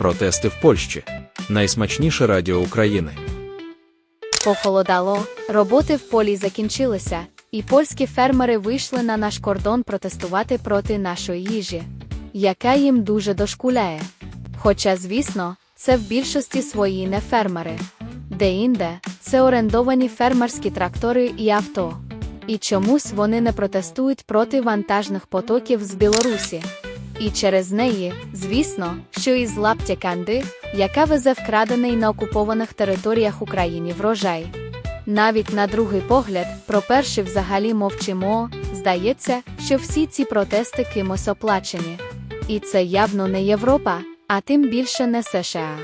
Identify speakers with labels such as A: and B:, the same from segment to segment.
A: Протести в Польщі. Найсмачніше радіо України.
B: Похолодало, роботи в полі закінчилися, і польські фермери вийшли на наш кордон протестувати проти нашої їжі, яка їм дуже дошкуляє. Хоча, звісно, це в більшості свої не фермери. Де-інде це орендовані фермерські трактори і авто. І чомусь вони не протестують проти вантажних потоків з Білорусі. І через неї, звісно, що із лаптя канди, яка везе вкрадений на окупованих територіях України врожай. Навіть на другий погляд, про перший взагалі мовчимо, здається, що всі ці протести кимось оплачені. І це явно не Європа, а тим більше не США.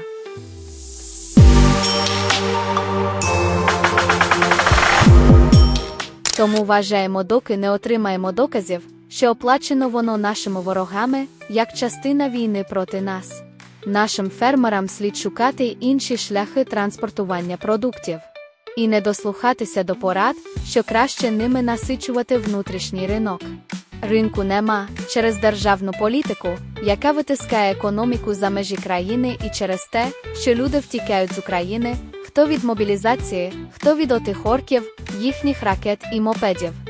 B: Тому вважаємо, доки не отримаємо доказів, що оплачено воно нашими ворогами, як частина війни проти нас. Нашим фермерам слід шукати інші шляхи транспортування продуктів і не дослухатися до порад, що краще ними насичувати внутрішній ринок. Ринку нема через державну політику, яка витискає економіку за межі країни і через те, що люди втікають з України, хто від мобілізації, хто від отих орків, їхніх ракет і мопедів.